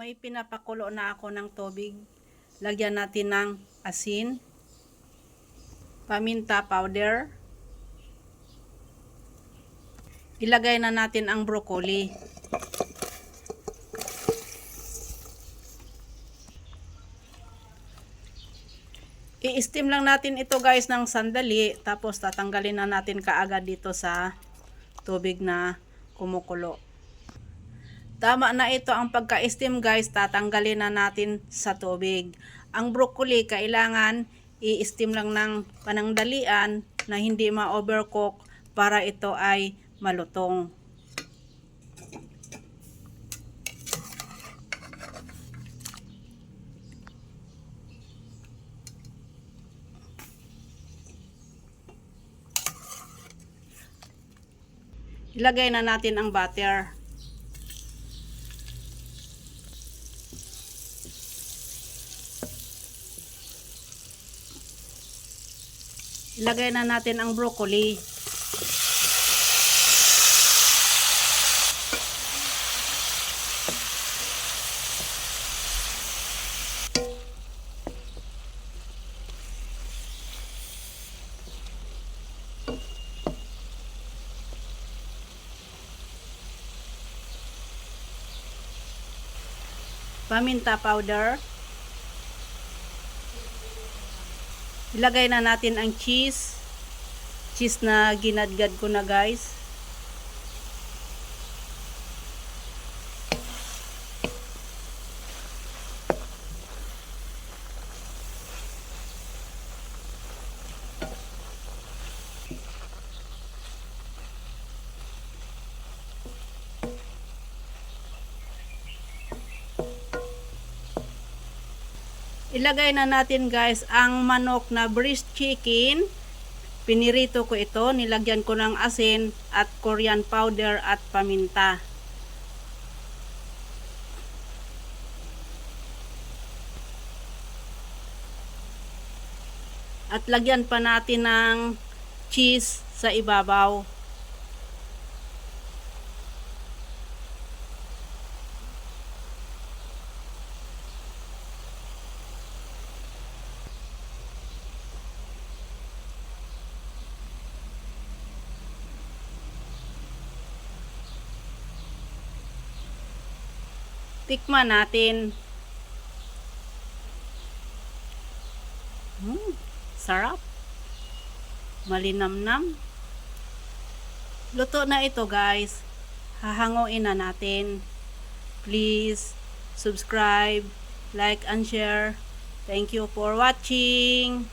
May pinapakulo na ako ng tubig. Lagyan natin ng asin, paminta powder. Ilagay na natin ang broccoli. I-steam lang natin ito guys ng sandali tapos tatanggalin na natin kaagad dito sa tubig na kumukulo. Tama na ito ang pagka-steam guys, tatanggalin na natin sa tubig. Ang broccoli kailangan i-steam lang ng panangdalian na hindi ma-overcook para ito ay malutong. Ilagay na natin ang butter. Ilagay na natin ang broccoli. Paminta powder. Ilagay na natin ang cheese. Cheese na ginadgad ko na guys. Ilagay na natin guys ang manok na breast chicken. Pinirito ko ito, nilagyan ko ng asin at Korean powder at paminta. At lagyan pa natin ng cheese sa ibabaw. Tikman natin. Hmm, sarap. Malinamnam. Luto na ito guys. Hahanguin na natin. Please subscribe, like and share. Thank you for watching.